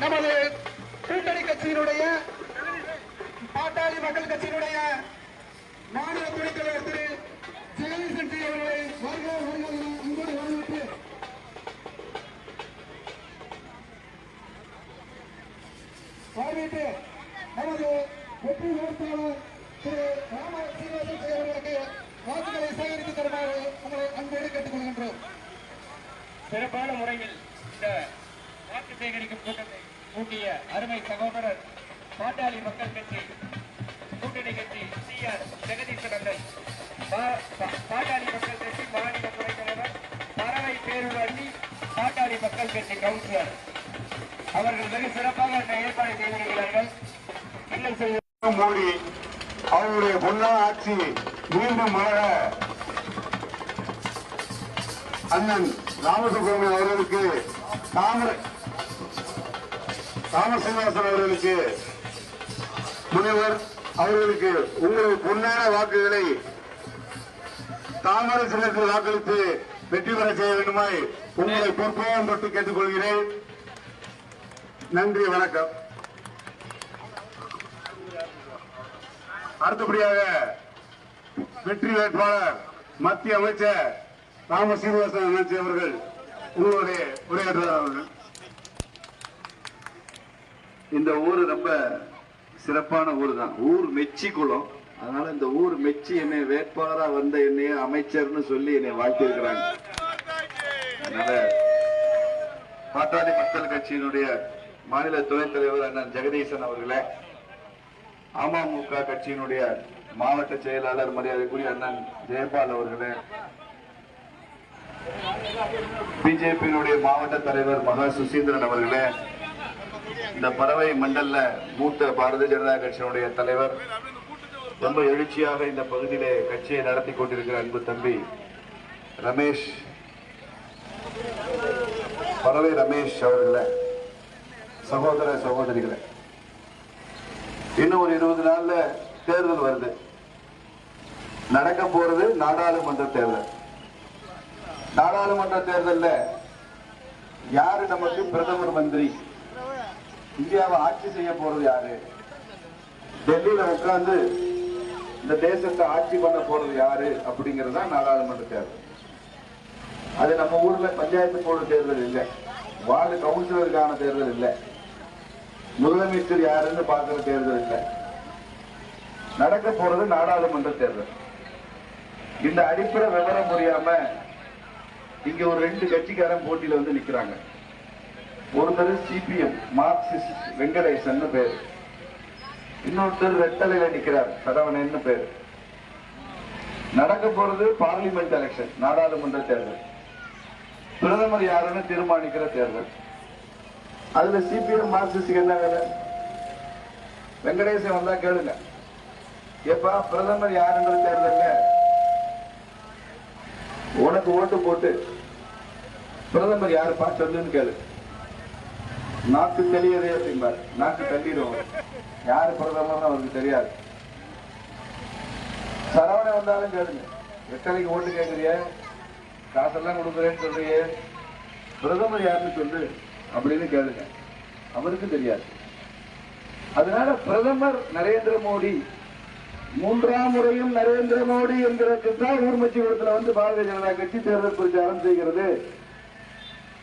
நமது கூட்டணி கட்சியினுடைய பாட்டாளி மக்கள் கட்சியினுடைய மாநில துணைத் தலைவர் திரு ஜெகதீசன் டி அவர்களை வருக நமது வெற்றி வேட்பாளர் திரு ராம சீனிவாசன் அவர்களுக்கு வாக்குகளை சேகரித்து தருமாறு உங்களை அன்போடு கேட்டுக்கொள்கின்றோம். சிறப்பான முறையில் இந்த வாக்கு சேகரிக்கும் கூட்டத்தை கூட்டிய அருமை சகோதரர் பாட்டாளி மக்கள் கட்சி கூட்டணி கட்சி சி ஆர் ஜெகதீசன் பா- பாட்டாளி மக்கள் கட்சி மாநில துறை தலைவர் பறவை பேரூராட்சி பாட்டாளி மக்கள் கட்சி கவுன்சிலர். அவர்கள் மிக சிறப்பாக ஏற்பாடு செய்திருக்கிறார்கள். இன்னும் சில மோடி அவருடைய பொன்னான ஆட்சி மீண்டும் மலர அண்ணன் ராமசுப்ரமணியன் அவர்களுக்கு தாமர அவர்களுக்கு முனைவர் அவர்களுக்கு உங்களுக்கு பொன்னான வாக்குகளை தாமரை சின்னத்தில் வாக்களித்து வெற்றி பெற செய்ய வேண்டுமாய் உங்களை பொறுப்பையும் பற்றி கேட்டுக்கொள்கிறேன். நன்றி வணக்கம். அடுத்தபடியாக வெற்றி வேட்பாளர் மத்திய அமைச்சர் ராம சீனிவாசன் அமைச்சர் அவர்கள் உங்களுடைய உரையாற்றுவார்கள் இந்த ஊர் ரொம்ப சிறப்பான ஊர் தான் ஊர் மெச்சி குளம். அதனால இந்த ஊர் மெச்சி என்னை வேட்பாளரா வந்த என்னைய அமைச்சர்னு சொல்லி என்னை வாழ்த்திருக்கிறாங்க அதனால பாட்டாளி மக்கள் கட்சியினுடைய மாநில துணைத் தலைவர் அண்ணன் ஜெகதீசன் அவர்களே அமமுக கட்சியினுடைய மாவட்ட செயலாளர் மரியாதைக்குரிய அண்ணன் ஜெயபால் அவர்களே பிஜேபியினுடைய மாவட்ட தலைவர் மகா சுசீந்திரன் அவர்களே இந்த பறவை மண்டல்ல மூத்த பாரதிய ஜனதா கட்சியினுடைய தலைவர் ரொம்ப எழுச்சியாக இந்த பகுதியிலே கட்சியை நடத்தி கொண்டிருக்கிற அன்பு தம்பி ரமேஷ். பறவை ரமேஷ் அவர்கள சகோதர சகோதரிகளை. இன்னும் ஒரு இருபது நாள்ல தேர்தல் வருது. நடக்க போறது நாடாளுமன்ற தேர்தல். நாடாளுமன்ற தேர்தல்ல யாரு நமக்கு பிரதமர் மந்திரி? இந்தியாவை ஆட்சி செய்ய போறது யாரு? டெல்லியில உட்கார்ந்து இந்த தேசத்தை ஆட்சி பண்ண போறது யாரு அப்படிங்கிறது தான் நாடாளுமன்ற தேர்தல். அது நம்ம ஊர்ல பஞ்சாயத்து போர்டு தேர்தல் இல்லை. வார்டு கவுன்சிலருக்கான தேர்தல் இல்லை. முதலமைச்சர் யாருன்னு பார்க்கிற தேர்தல் இல்லை. நடக்க போறது நாடாளுமன்ற தேர்தல். இந்த அடிப்படை விவரம் புரியாம இங்க ஒரு ரெண்டு கட்சிக்காரன் போட்டியில வந்து நிக்கிறாங்க. ஒருத்தர் சிபிஎம் மார்க்சிஸ்ட் வெங்கடேசன் பேரு. இன்னொருத்தர் ரெட்டலையில நிக்கிறார் சரவணன் பேரு. நடக்க போறது பார்லிமெண்ட் எலெக்ஷன் நாடாளுமன்ற தேர்தல். பிரதமர் யாருன்னு தீர்மானிக்கிற தேர்தல். அதுல சிபிஎம் மார்க்சிஸ்டுக்கு என்ன வேலை? வெங்கடேசன் வந்தா கேளுங்க. எப்பா பிரதமர் யாருன்ற தேர்தல்ல? உனக்கு ஓட்டு போட்டு பிரதமர் யாருப்பா சொல்லுன்னு கேளு. நாக்கு தெளியதே அப்படிம்பார். நாக்கு தள்ளிடும் யாரு பிரதமர்னு அவருக்கு தெரியாது. சரவண வந்தாலும் கேளுங்க. எத்தனைக்கு ஓட்டு கேட்குறிய காசெல்லாம் கொடுக்குறேன்னு சொல்றியே. பிரதமர் யாருன்னு சொல்லு அப்படின்னு கேளுங்க. அவருக்கு தெரியாது. அதனால பிரதமர் நரேந்திர மோடி மூன்றாம் முறையும் நரேந்திர மோடி என்கிறதுக்கு தான் ஊர்மச்சி வந்து பாரதிய ஜனதா கட்சி தேர்தல் பிரச்சாரம் செய்கிறது.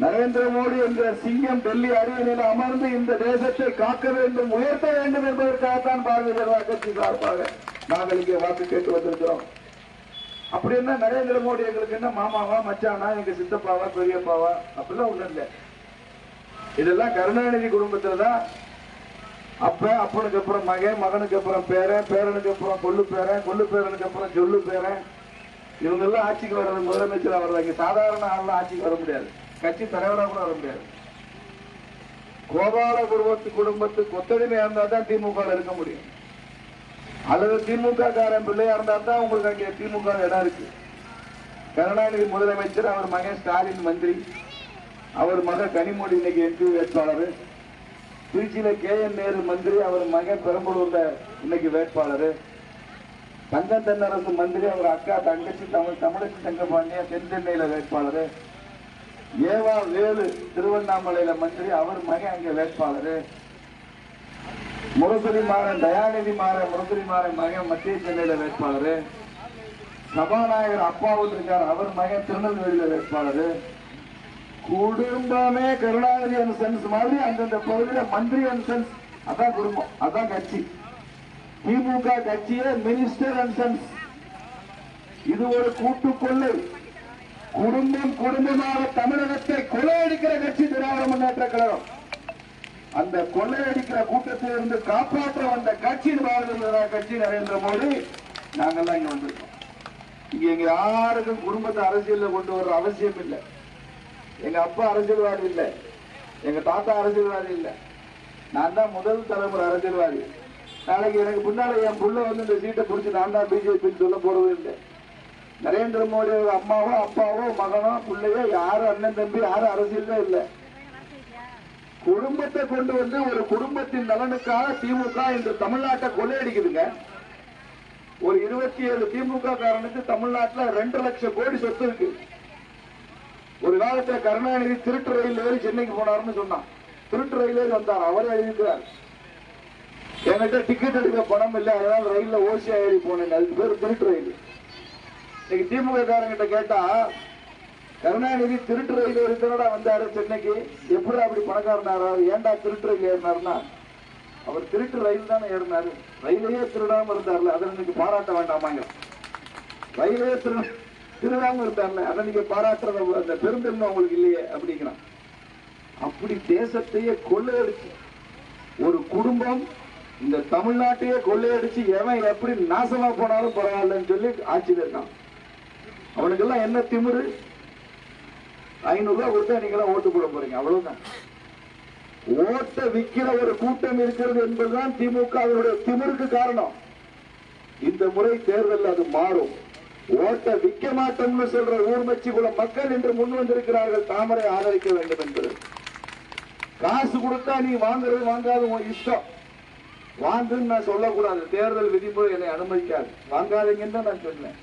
நரேந்திர மோடி என்ற சிங்கம் டெல்லி அரியணையில் அமர்ந்து இந்த தேசத்தை காக்க வேண்டும் உயர்த்த வேண்டும் என்பதற்காகத்தான் பாரதிய ஜனதா கட்சி சார்பாக நாங்கள் இங்கே வாக்கு கேட்டு வந்திருக்கிறோம். அப்படி என்ன நரேந்திர மோடி எங்களுக்கு என்ன மாமாவா மச்சானா எங்க சித்தப்பாவா பெரியப்பாவா? அப்படிலாம் ஒண்ணும் இல்லை. இதெல்லாம் கருணாநிதி குடும்பத்துல தான். அப்ப அப்பனுக்கு அப்புறம் மகன் மகனுக்கு அப்புறம் பேரன் பேரனுக்கு அப்புறம் கொள்ளு பேரன் கொள்ளு பேரனுக்கு அப்புறம் சொல்லு பேரன். இவங்க எல்லாம் ஆட்சிக்கு வர்றது முதலமைச்சரா வர்றாங்க. சாதாரண ஆள்லாம் ஆட்சிக்கு வர முடியாது. கட்சி தலைவராக கூட வர முடியாது. கோபால குடும்பத்து குடும்பத்துக்கு கொத்தடிமையா இருந்தா தான் திமுக இருக்க முடியும். அல்லது திமுக காரன் பிள்ளையா இருந்தா தான் உங்களுக்கு அங்கே திமுக இடம் இருக்கு. கருணாநிதி முதலமைச்சர் அவர் மகன் ஸ்டாலின் மந்திரி அவர் மக கனிமொழி இன்னைக்கு எம்பி வேட்பாளர் திருச்சியில கே என் நேரு மந்திரி அவர் மகன் பெரம்பலூர்ல இன்னைக்கு வேட்பாளர் தங்க தென்னரசு மந்திரி அவர் அக்கா தங்கச்சி தமிழ் தமிழச்சி தங்கபாண்டியா தென் சென்னையில வேட்பாளர் ஏவா வேலு திருவண்ணாமலையில மந்திரி அவர் மகன் அங்க வேட்பாளர். முரசொலி மாறன் தயாநிதி மாறன் முரசொலி மாறன் மகன் மத்திய சென்னையில வேட்பாளர். சபாநாயகர் அப்பாவும் இருக்கார் அவர் மகன் திருநெல்வேலியில வேட்பாளர். குடும்பமே கருணாநிதி அனுசன்ஸ் மாதிரி அந்தந்த பகுதியில மந்திரி அண்ட் அதான் குடும்பம் அதான் கட்சி. திமுக கட்சியே மினிஸ்டர் அண்ட் இது ஒரு கூட்டு கொள்ளை. குடும்பம் குடும்பமாக தமிழகத்தை கொள்ளையடிக்கிற கட்சி திராவிட முன்னேற்ற கழகம். அந்த கொள்ளையடிக்கிற கூட்டத்தில் இருந்து காப்பாற்ற வந்த கட்சி பாரதிய ஜனதா கட்சி நரேந்திர மோடி நாங்கெல்லாம் இங்க வந்திருக்கோம். இங்க எங்க யாருக்கும் குடும்பத்தை அரசியல்ல கொண்டு வர்ற அவசியம் இல்லை. எங்க அப்பா அரசியல்வாதி இல்லை. எங்க தாத்தா அரசியல்வாதி இல்லை. நான் தான் முதல் தலைமுறை அரசியல்வாதி. நாளைக்கு எனக்கு முன்னால என் புள்ள வந்து இந்த சீட்டை பிடிச்சி நான் தான் பிஜேபின்னு சொல்ல போறது இல்லை. நரேந்திர மோடி அம்மாவோ அப்பாவோ மகனோ பிள்ளையோ யாரும் அண்ணன் தம்பி யாரும் அரசியலே இல்லை. குடும்பத்தை கொண்டு வந்து ஒரு குடும்பத்தின் நலனுக்காக திமுக இன்று தமிழ்நாட்டை கொள்ளையடிக்குதுங்க. ஒரு இருபத்தி ஏழு திமுக காரனுக்கு தமிழ்நாட்டில் ரெண்டு லட்சம் கோடி சொத்து இருக்கு. ஒரு காலத்தில் கருணாநிதி திருட்டு ரயில் ஏறி சென்னைக்கு போனாருன்னு சொன்னான். திருட்டு ரயில் ஏறி வந்தார்? அவரே எழுதிக்கிறார் என்கிட்ட டிக்கெட் எடுக்க பணம் இல்லை அதனால ரயில்ல ஓசியா ஏறி போனேன். அதுக்கு பேர் திருட்டு ரயில். இன்னைக்கு திமுக காரங்கிட்ட கேட்டா கருணாநிதி திருட்டு ரயில் ஏறித்தனடா வந்தாரு சென்னைக்கு. எப்படி அப்படி பணக்காரனாரா? ஏன்டா திருட்டு ரயில் ஏறினாருன்னா? அவர் திருட்டு ரயில் தானே ஏறினாரு. ரயிலையே திருடாம இருந்தார்ல அதை இன்னைக்கு பாராட்ட வேண்டாமாங்க ரயிலையே திரு திருடாம இருந்தார்ல அதை நீங்க பாராட்டுறத அந்த பெருந்தன்மை அவங்களுக்கு இல்லையே அப்படிங்கிறான். அப்படி தேசத்தையே கொள்ளையடிச்சு ஒரு குடும்பம் இந்த தமிழ்நாட்டையே கொள்ளையடிச்சு எவன் எப்படி நாசமா போனாலும் பரவாயில்லன்னு சொல்லி ஆட்சியில் இருக்கான். அவனுக்கெல்லாம் என்ன திமிரு? ஐநூறுரூவா கொடுத்தா நீங்க ஓட்டு போட போறீங்க அவ்வளவுதான். ஓட்டை விக்கிற ஒரு கூட்டம் இருக்கிறது என்பதுதான் திமுக அவருடைய திமிருக்கு காரணம். இந்த முறை தேர்தல் அது மாறும். ஓட்டை விற்க மாட்டோம்னு சொல்ற ஊர்மச்சி குல மக்கள் என்று முன் வந்திருக்கிறார்கள் தாமரை ஆதரிக்க வேண்டும் என்பது காசு கொடுத்தா நீ வாங்குறது வாங்காத உன் இஷ்டம். வாங்குன்னு நான் சொல்லக்கூடாது தேர்தல் விதிமுறை என்னை அனுமதிக்காது. வாங்காதீங்கன்னு தான் நான் சொன்னேன்.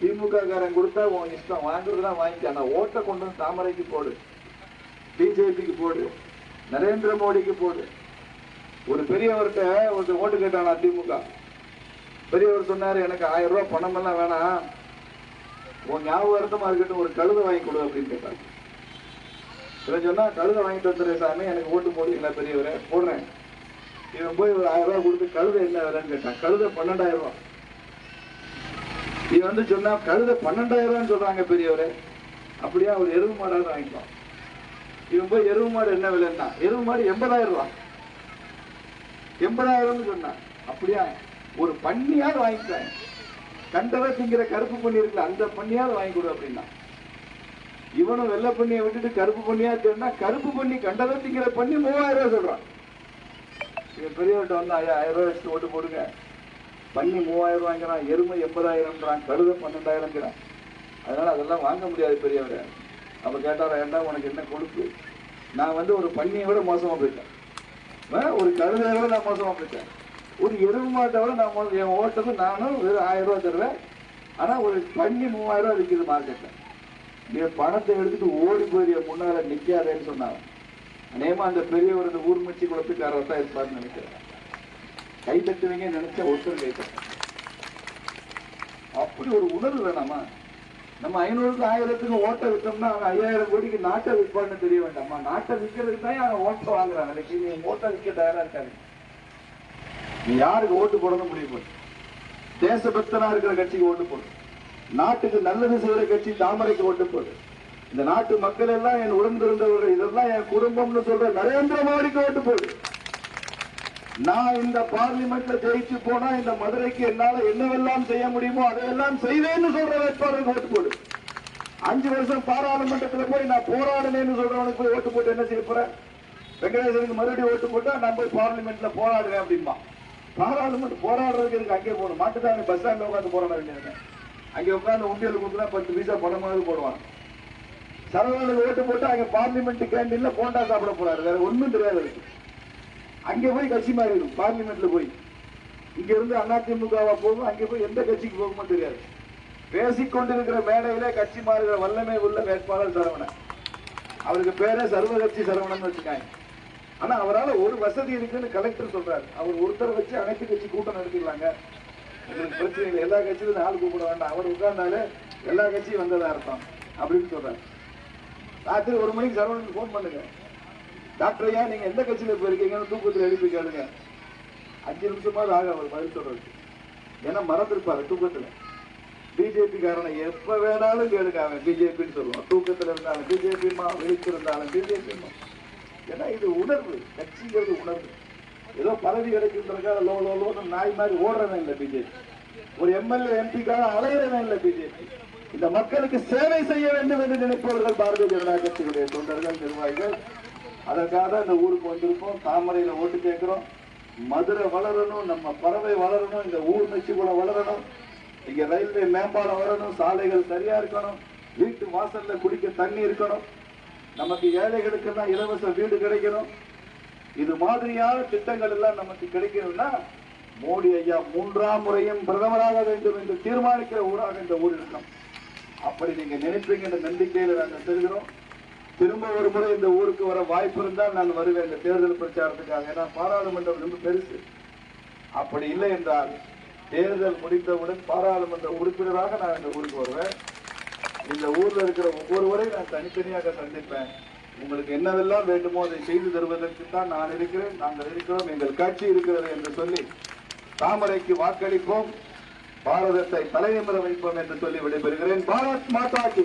திமுக காரன் கொடுத்தா உன் இஷ்டம். வாங்குறதுனா வாங்கிக்க. ஆனா ஓட்டை கொண்டு வந்து தாமரைக்கு போடு. பிஜேபிக்கு போடு. நரேந்திர மோடிக்கு போடு. ஒரு பெரியவர்கிட்ட ஒரு ஓட்டு கேட்டானா திமுக? பெரியவர் சொன்னாரு எனக்கு ஆயிரம் ரூபாய் பணம் எல்லாம் வேணாம். உன் ஞாபகார்த்தமாக இருக்கட்டும் ஒரு கழுதை வாங்கி கொடு அப்படின்னு கேட்டாங்க இவன் சொன்னா கழுதை வாங்கிட்டு வந்துடுறேன் சாமி. எனக்கு ஓட்டு போடுவீங்களா பெரியவரே. போடுறேன். இவன் போய் ஒரு ஆயிரம் ரூபாய் கொடுத்து கழுதை என்ன விலைன்னு கேட்டான். கழுதை பன்னெண்டாயிரம் ரூபாய். இவன் வந்து சொன்னா கழுத பன்னெண்டாயிரம் சொல்றாங்க பெரியவரே. அப்படியா ஒரு எருவு மாடாவது வாங்கிக்கலாம் இவன் போய் எருவு மாடு என்ன விலைன்னா எருவு மாடு எண்பதாயிரம் ரூபா எண்பதாயிரம்னு சொன்னான் அப்படியா? ஒரு பண்ணியாவது வாங்கிக்கலாம் கண்டவை திங்கிற கருப்பு பண்ணி இருக்குல்ல அந்த பண்ணியாவது வாங்கி கொடு அப்படின்னா. இவனும் வெள்ளை பண்ணியை விட்டுட்டு கருப்பு பண்ணியா சொன்னா கருப்பு பண்ணி கண்டதை திங்கிற பண்ணி மூவாயிரம் ரூபாய் சொல்றான். பெரியவர்கிட்ட வந்து ஐயா ஆயிரம் ரூபாய் வச்சுட்டு ஓட்டு போடுங்க. பன்னி மூவாயிரம் வாங்கிறான் எருமை எண்பதாயிரம்ன்றான் கழுத பன்னெண்டாயிரம்ங்கிறான். அதனால அதெல்லாம் வாங்க முடியாது பெரியவரை. அப்ப கேட்டாரா ஏண்டா உனக்கு என்ன கொடுப்பு நான் வந்து ஒரு பன்னியை விட மோசமாக போயிட்டேன். ஒரு கழுதையை விட நான் மோசமாக போயிட்டேன். ஒரு எருவு மாட்டை விட நான் மோசம் என் ஓட்டது நானும் வெறும் ஆயிரம் ரூபா தருவேன். ஆனால் ஒரு பன்னி மூவாயிரம் ரூபா விற்கிது மார்க்கெட்டில் நீ பணத்தை எடுத்துட்டு ஓடி போய் முன்னால் முன்னால சொன்னாங்க. அநேகமா அந்த பெரியவர் இந்த ஊர்மச்சி குளத்துக்காரர் தான் இருப்பார்னு நினைக்கிறேன். கை தட்டுவீங்க நினைச்சா ஒருத்தர் கை அப்படி ஒரு உணர்வு வேணாமா? நம்ம ஐநூறுக்கு ஆயிரத்துக்கு ஓட்ட விட்டோம்னா அவன் ஐயாயிரம் கோடிக்கு நாட்டை விற்பான்னு தெரிய வேண்டாமா? நாட்டை விற்கிறதுக்கு தான் அவன் ஓட்டை வாங்குறான். இன்னைக்கு நீ ஓட்டை விற்க தயாரா இருக்காரு நீ யாருக்கு ஓட்டு போடணும் முடிவு பண்ணு. தேசபக்தனா இருக்கிற கட்சிக்கு ஓட்டு போடு. நாட்டுக்கு நல்லது செய்யற கட்சி தாமரைக்கு ஓட்டு போடு. இந்த நாட்டு மக்கள் எல்லாம் என் உடன்பிறந்தவர்கள் இதெல்லாம் என் குடும்பம்னு சொல்ற நரேந்திர மோடிக்கு ஓட்டு போடு. நான் இந்த பார்லிமெண்ட்ல ஜெயிச்சு போனா இந்த மதுரைக்கு என்னால என்னவெல்லாம் செய்ய முடியுமோ அதையெல்லாம் செய்வேன்னு சொல்ற வேட்பாளருக்கு ஓட்டு போடு. அஞ்சு வருஷம் பாராளுமன்றத்துல போய் நான் போராடினேன்னு சொல்றவனுக்கு போய் ஓட்டு போட்டு என்ன செய்ய போறேன் வெங்கடேசனுக்கு மறுபடியும் ஓட்டு போட்டா நான் போய் பார்லிமெண்ட்ல போராடுவேன் அப்படிமா பாராளுமன்றம் போராடுறதுக்கு எனக்கு அங்கே போகணும். மாட்டுத்தாங்க பஸ் ஸ்டாண்ட்ல உட்காந்து போராட வேண்டியது அங்கே உட்காந்து உண்டியல் கொடுத்தா பத்து பைசா பணமாவது போடுவாங்க சரவணனுக்கு ஓட்டு போட்டு அங்கே பார்லிமெண்ட் கேண்டீன்ல போண்டா சாப்பிட போறாரு. வேற ஒண்ணும் தெரியாது இருக்கு அங்கே போய் கட்சி மாறிடும். பார்லிமெண்ட்ல போய். இங்க இருந்து அதிமுகவா போகும் அங்கே போய் எந்த கட்சிக்கு போகுமோ தெரியாது. பேசிக்கொண்டிருக்கிற மேடையிலே கட்சி மாறுகிற வல்லமை உள்ள வேட்பாளர் சரவணன். அவருக்கு பேரே சர்வ கட்சி சரவணன் வச்சுக்காங்க ஆனா அவரால் ஒரு வசதி இருக்குன்னு கலெக்டர் சொல்றாரு. அவர் ஒருத்தரை வச்சு அனைத்து கட்சி கூட்டம் நடத்திடலாங்க. பிரச்சனை இல்லை. எல்லா கட்சியிலும் ஆள் கூப்பிட வேண்டாம். அவர் உட்கார்ந்தாலே எல்லா கட்சியும் வந்ததா அர்த்தம் அப்படின்னு சொல்றாரு. ராத்திரி ஒரு மணிக்கு சரவணனுக்கு ஃபோன் பண்ணுங்க. டாக்டர் ஐயா நீங்க எந்த கட்சியில போயிருக்கீங்கன்னு தூக்கத்தில் எழுப்பி கேளுங்க. அஞ்சு நிமிஷமாவது ஆக அவர் பதில் சொல்றது ஏன்னா மறந்துருப்பாரு தூக்கத்துல. பிஜேபி காரனை எப்ப வேணாலும் கேளுங்க அவன் பிஜேபின்னு சொல்லுவான். தூக்கத்துல இருந்தாலும் பிஜேபிமா விழித்திருந்தாலும் பிஜேபிமா ஏன்னா இது உணர்வு கட்சிங்கிறது உணர்வு. ஏதோ பதவி கிடைக்கின்றதுக்காக லோ லோ லோன்னு நாய் மாதிரி ஓடுறவன் இல்லை பிஜேபி. ஒரு எம்எல்ஏ எம்பிக்காக அலையிறவன் இல்லை பிஜேபி. இந்த மக்களுக்கு சேவை செய்ய வேண்டும் என்று நினைப்பவர்கள் பாரதிய ஜனதா கட்சியுடைய தொண்டர்கள் நிர்வாகிகள் அதற்காக தான் இந்த ஊருக்கு வந்திருக்கோம். தாமரையில ஓட்டு கேட்கிறோம். மதுரை வளரணும் நம்ம பறவை வளரணும் இந்த ஊர் நச்சுக்குள்ள வளரணும். இங்க ரயில்வே மேம்பாலம் வரணும் சாலைகள் சரியா இருக்கணும். வீட்டு வாசல்ல குடிக்க தண்ணி இருக்கணும். நமக்கு ஏழைகளுக்கெல்லாம் இலவச வீடு கிடைக்கணும். இது மாதிரியான திட்டங்கள் எல்லாம் நமக்கு கிடைக்கணும்னா மோடி ஐயா மூன்றாம் முறையும் பிரதமராக வேண்டும் என்று தீர்மானிக்கிற ஊராக இந்த ஊர் இருக்கணும் அப்படி நீங்க நினைப்பீங்கன்ற நம்பிக்கையில நாங்கள் செல்கிறோம். திரும்ப ஒரு முறை இந்த ஊருக்கு வர வாய்ப்பு இருந்தால் நான் வருவேன். இந்த தேர்தல் பிரச்சாரத்துக்காக. ஏன்னா பாராளுமன்றம் ரொம்ப பெருசு. அப்படி இல்லை என்றால் தேர்தல் முடிந்தவுடன் பாராளுமன்ற உறுப்பினராக நான் இந்த ஊருக்கு வருவேன். இந்த ஊர்ல இருக்கிற ஒவ்வொருவரையும் நான் தனித்தனியாக சந்திப்பேன். உங்களுக்கு என்னவெல்லாம் வேண்டுமோ அதை செய்து தருவதற்கு தான் நான் இருக்கிறேன். நாங்கள் இருக்கிறோம். எங்கள் கட்சி இருக்கிறது என்று சொல்லி தாமரைக்கு வாக்களிப்போம். பாரதத்தை தலைநிமிர வைப்போம் என்று சொல்லி விடைபெறுகிறேன். பாரத் மாதாஜி